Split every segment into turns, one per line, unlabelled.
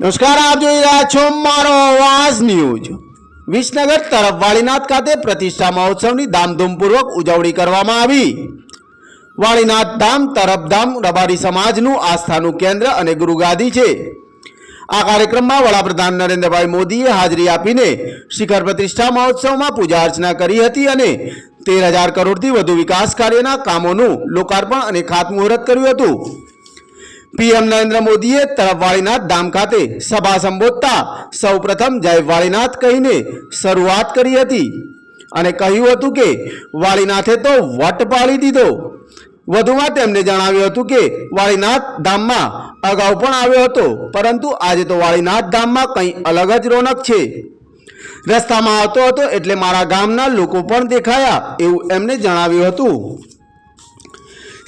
નમસ્કાર, આપ જોઈ રહ્યા છો મારો અવાજ ન્યૂઝ. વિસનગર તરફ વાળીનાથ ખાતે પ્રતિષ્ઠા મહોત્સવની ધામધૂમપૂર્વક ઉજવણી કરવામાં આવી. વાળીનાથ ધામ તરફ ધામ રબારી સમાજનું આસ્થાનું કેન્દ્ર અને ગુરુગાદી છે. આ કાર્યક્રમમાં વડાપ્રધાન નરેન્દ્રભાઈ મોદીએ હાજરી આપીને શિખર પ્રતિષ્ઠા મહોત્સવમાં પૂજા અર્ચના કરી હતી અને તેર હજાર કરોડથી વધુ વિકાસ કાર્યના કામોનું લોકાર્પણ અને ખાતમુહૂર્ત કર્યું હતું. પીએમ નરેન્દ્ર મોદીએ તરફ વાળીનાથ ધામ ખાતે સભા સંબોધતા સૌપ્રથમ જય વાળીનાથ કહીને શરૂઆત કરી હતી અને કહ્યું હતું કે, વાળીનાથે તો વટ પાડી દીધો. વધુમાં તેમણે જણાવ્યું હતું કે, વાળીનાથ ધામમાં અગાઉ પણ આવ્યો હતો, પરંતુ આજે તો વાળીનાથ ધામમાં કંઈ અલગ જ રોનક છે. રસ્તામાં આવતો હતો એટલે મારા ગામના લોકો પણ દેખાયા એવું એમને જણાવ્યું હતું.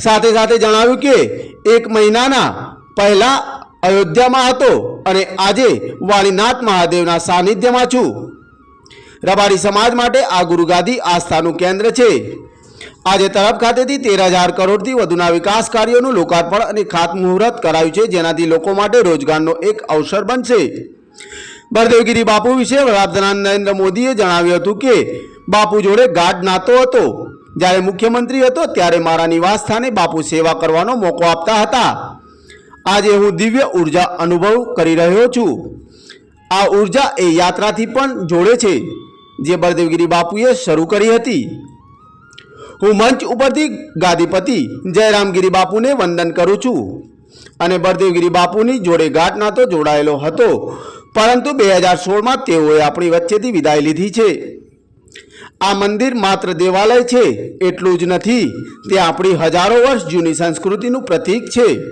સાથે સાથે જણાવ્યું કે એક મહિનાના પહેલા અયોધ્યામાં હતો અને આજે વાણીનાથ મહાદેવના સાનિધ્યમાં છું. રબારી સમાજ માટે આ ગુરુગાદી આસ્થાનું કેન્દ્ર છે. આજે તરફ ખાતેથી તેર હજાર કરોડથી વધુના વિકાસ કાર્યોનું લોકાર્પણ અને ખાતમુહૂર્ત કરાયું છે, જેનાથી લોકો માટે રોજગારનો એક અવસર બનશે. બળદેવગીરી બાપુ વિશે વડાપ્રધાન નરેન્દ્ર મોદીએ જણાવ્યું હતું કે, બાપુ જોડે ગાઢ નાતો હતો. જ્યારે મુખ્યમંત્રી હતો ત્યારે મારા નિવાસ સ્થાને બાપુ સેવા કરવાનો મોકો આપતા હતા. આજે હું દિવ્ય ઊર્જા અનુભવ કરી રહ્યો છું. આ ઊર્જા એ યાત્રાથી પણ જોડે છે, જે બળદેવગીરી બાપુએ શરૂ કરી હતી. હું મંચ ઉપરથી ગાદીપતિ જયરામગીરી બાપુને વંદન કરું છું અને બળદેવગીરી બાપુની જોડે ગાંઠ નાતો જોડાયેલો હતો. પરંતુ બે હજાર સોળમાં તેઓએ આપણી વચ્ચેથી વિદાય લીધી છે. આ મંદિર માત્ર દેવાલય છે, એટલું જ નથી. તે આપણી હજારો વર્ષ જૂની સંસ્કૃતિનું પ્રતીક છે.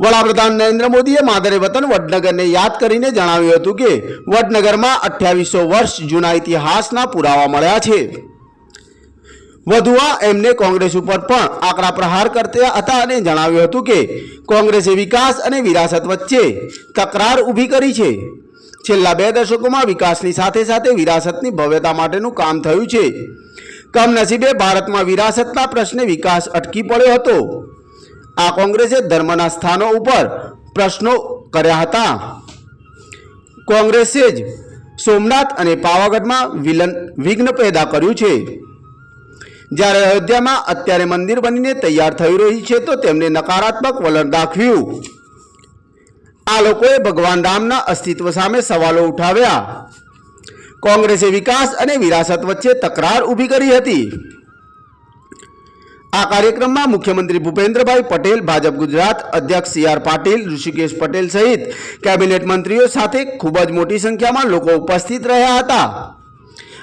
વડાપ્રધાન નરેન્દ્ર મોદીએ માદરે વતન વડનગરને યાદ કરીને જણાવ્યું હતું કે, વડનગરમાં અઠ્યાવીસો વર્ષ જૂના ઇતિહાસના પુરાવા મળ્યા છે. વધુમાં એમને કોંગ્રેસ ઉપર પણ આકરા પ્રહાર કરતા હતા અને જણાવ્યું હતું કે, કોંગ્રેસે વિકાસ અને વિરાસત વચ્ચે તકરાર ઊભી કરી છે. છેલ્લા બે દશકોમાં વિકાસની સાથે સાથે વિરાસતની ભવ્યતા માટેનું કામ થયું છે. કમનસીબે ભારતમાં વિરાસતના પ્રશ્ને વિકાસ અટકી પડ્યો હતો. આ કોંગ્રેસે ધર્મના સ્થાનો ઉપર પ્રશ્નો કર્યા હતા. કોંગ્રેસે જ સોમનાથ અને પાવાગઢમાં વિલન, વિઘ્ન પેદા કર્યું છે. જ્યારે અયોધ્યામાં અત્યારે મંદિર બનીને તૈયાર થઈ રહી છે તો તેમને નકારાત્મક વલણ દાખવ્યું. આ લોકોએ ભગવાન રામના અસ્તિત્વ સામે સવાલો ઉઠાવ્યા. કોંગ્રેસે વિકાસ અને વિરાસત વચ્ચે તકરાર ઊભી કરી હતી. આ કાર્યક્રમમાં મુખ્યમંત્રી ભૂપેન્દ્રભાઈ પટેલ, ભાજપ ગુજરાત અધ્યક્ષ સી આર પાટીલ, ઋષિકેશ પટેલ સહિત કેબિનેટ મંત્રીઓ સાથે ખૂબ જ મોટી સંખ્યામાં લોકો ઉપસ્થિત રહ્યા હતા.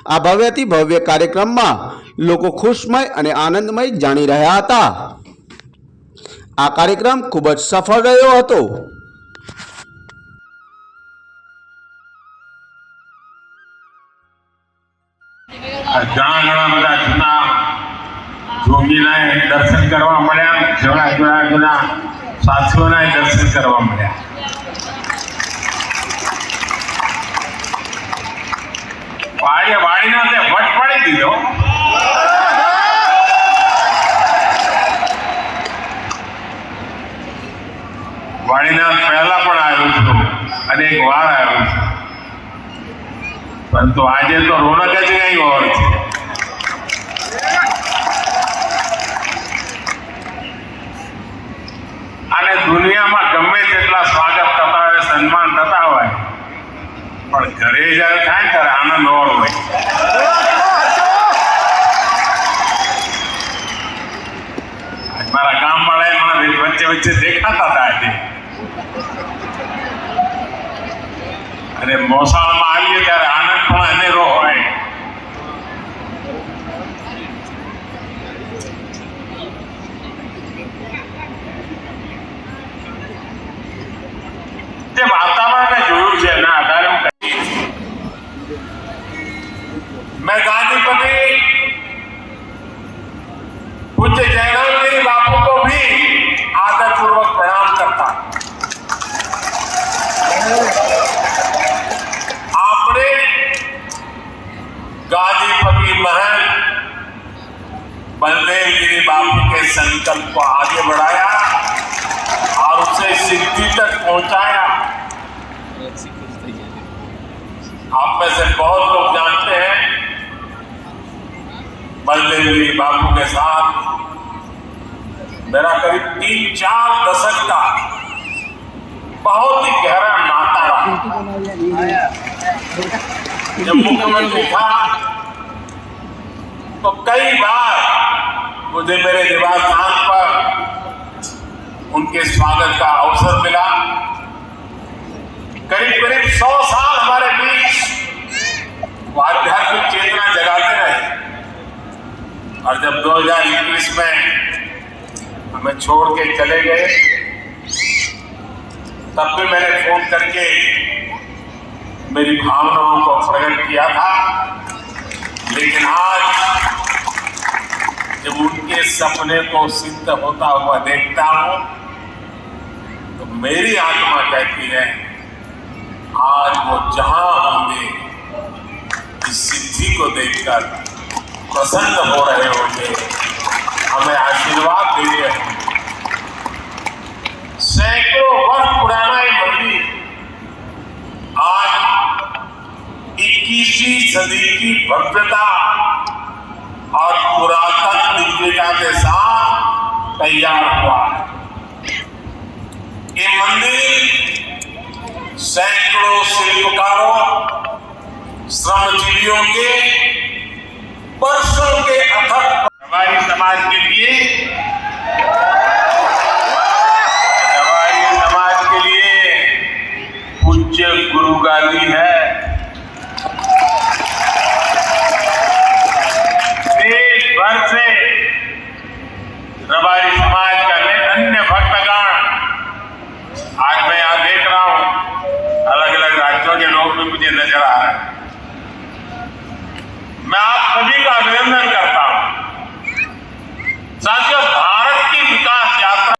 આ ભવ્યથી ભવ્ય કાર્યક્રમમાં લોકો ખુશમય અને આનંદમય જાણી રહ્યા હતા. આ કાર્યક્રમ ખૂબ જ સફળ રહ્યો હતો.
ઘણા ઘણા બધા જૂના જોગીના દર્શન કરવા મળ્યા, જૂના જૂના જૂના સાધુઓના દર્શન કરવા મળ્યા. વાળીએ વાળીનો તે વટ પાડી દીધો. વાળીનાથ પહેલા પણ આવ્યો છું અને એક વાર પરંતુ આજે તો રોનક જ નહીં ઓર છે અને દુનિયામાં ગમે તેટલા સ્વાગત થતા હોય, સન્માન થતા હોય, પણ ઘરે જ્યારે થાય ત્યારે આનંદ ઓર હોય. મારા ગામ વાળાએ મને વચ્ચે વચ્ચે દેખાતા હતા આજે. અને મોસાળમાં આવીએ ત્યારે આનંદ પણ संकल्प को आगे बढ़ाया और उसे सिद्धि तक पहुँचाया। आप में से बहुत लोग जानते हैं बलदेवी बाबू के साथ मेरा करीब तीन चार दशक का बहुत ही गहरा नाता रहा। जब मुख्यमंत्री था तो कई बार मुझे मेरे निवास स्थान पर उनके स्वागत का अवसर मिला। करीब करीब सौ साल हमारे बीच वो आध्यात्मिक चेतना जगाते रहे। और जब 2021 में हमें छोड़ के चले गए, तब भी मैंने फ़ोन करके मेरी भावनाओं को प्रकट किया था। लेकिन आज जब उनके सपने को सिद्ध होता हुआ देखता हूँ तो मेरी आत्मा कहती है, आज वो जहाँ होंगे, इस सिद्धि को देखकर प्रसन्न हो रहे होंगे। हमें आशीर्वाद दे रहे होंगे सैकड़ों वर्ष पुराना ये मंदिर, आज 21वीं सदी की भव्यता दिव्यता के साथ तैयार हुआ। ये मंदिर सैकड़ों शिल्पकारों, श्रमजीवियों के वर्षों के अथक हमारी समाज के लिए हमारी समाज के लिए पूज्य गुरु गादी है। रबारी समाज का अन्य भक्तगण। आज मैं यहाँ देख रहा हूँ अलग अलग राज्यों के लोग भी मुझे नज़र आ रहे हैं। मैं आप सभी का अभिनंदन करता हूँ। साथियों